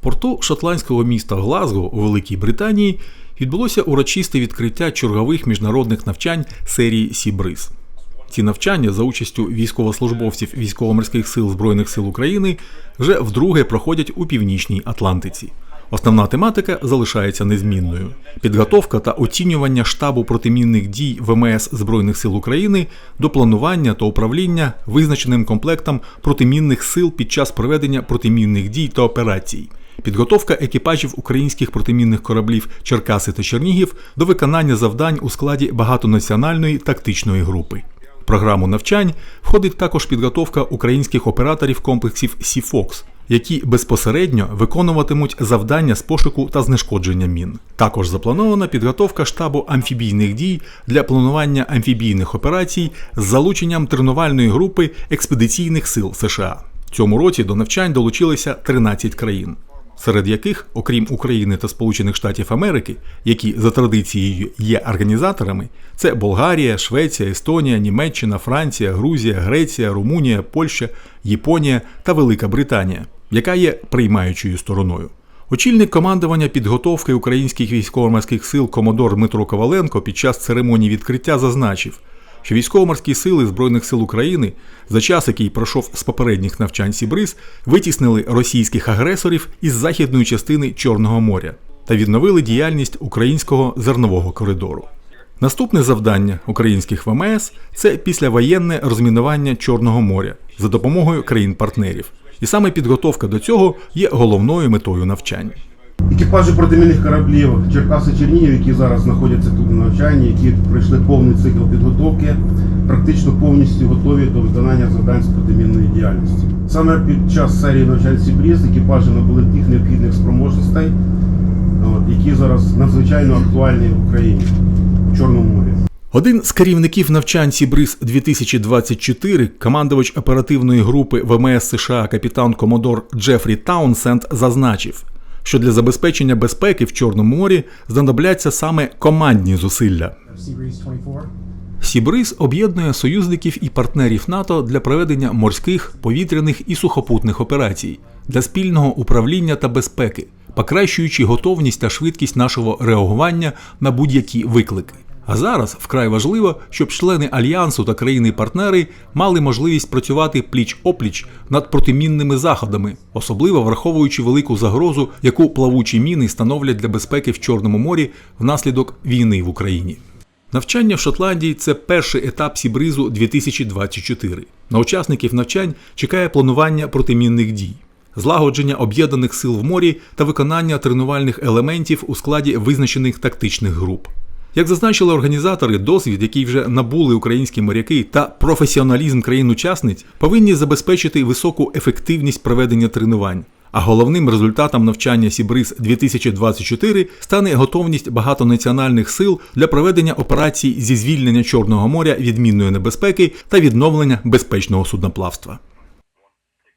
порту шотландського міста Глазго у Великій Британії відбулося урочисте відкриття чергових міжнародних навчань серії Сібриз. Ці навчання за участю військовослужбовців військово-морських сил Збройних сил України вже вдруге проходять у північній Атлантиці. Основна тематика залишається незмінною: підготовка та оцінювання штабу протимінних дій ВМС Збройних сил України до планування та управління визначеним комплектом протимінних сил під час проведення протимінних дій та операцій. Підготовка екіпажів українських протимінних кораблів Черкаси та Чернігів до виконання завдань у складі багатонаціональної тактичної групи. Програму навчань входить також підготовка українських операторів комплексів Сіфокс, які безпосередньо виконуватимуть завдання з пошуку та знешкодження мін. Також запланована підготовка штабу амфібійних дій для планування амфібійних операцій з залученням тренувальної групи експедиційних сил США. Цьому році до навчань долучилися 13 країн серед яких, окрім України та Сполучених Штатів Америки, які за традицією є організаторами, це Болгарія, Швеція, Естонія, Німеччина, Франція, Грузія, Греція, Румунія, Польща, Японія та Велика Британія, яка є приймаючою стороною. Очільник командування підготовки українських військово-морських сил Комодор Дмитро Коваленко під час церемонії відкриття зазначив, що військово-морські сили Збройних сил України за час, який пройшов з попередніх навчань Сібриз, витіснили російських агресорів із західної частини Чорного моря та відновили діяльність українського зернового коридору. Наступне завдання українських ВМС це післявоєнне розмінування Чорного моря за допомогою країн-партнерів. І саме підготовка до цього є головною метою навчань. Екіпажі протимінних кораблів Черкаси Чернігів, які зараз знаходяться тут на навчанні, які пройшли повний цикл підготовки, практично повністю готові до виконання завдань з протимінної діяльності. Саме під час серії навчань Сібріз екіпажі набули тих необхідних спроможностей, які зараз надзвичайно актуальні в Україні в Чорному морі. Один з керівників навчань Сібриз 2024, командувач оперативної групи ВМС США капітан Комодор Джефрі Таунсенд зазначив, що для забезпечення безпеки в Чорному морі знадобляться саме командні зусилля. Seabreeze 24. Сібриз об'єднує союзників і партнерів НАТО для проведення морських, повітряних і сухопутних операцій для спільного управління та безпеки, покращуючи готовність та швидкість нашого реагування на будь-які виклики. А зараз вкрай важливо, щоб члени альянсу та країни-партнери мали можливість працювати пліч-опліч над протимінними заходами, особливо враховуючи велику загрозу, яку плавучі міни становлять для безпеки в Чорному морі внаслідок війни в Україні. Навчання в Шотландії це перший етап Сібризу 2024. На учасників навчань чекає планування протимінних дій, злагодження об'єднаних сил в морі та виконання тренувальних елементів у складі визначених тактичних груп. Як зазначили організатори, досвід, який вже набули українські моряки, та професіоналізм країн-учасниць повинні забезпечити високу ефективність проведення тренувань. А головним результатом навчання Сібриз 2024 стане готовність багатонаціональних сил для проведення операцій зі звільнення Чорного моря від мінної небезпеки та відновлення безпечного судноплавства.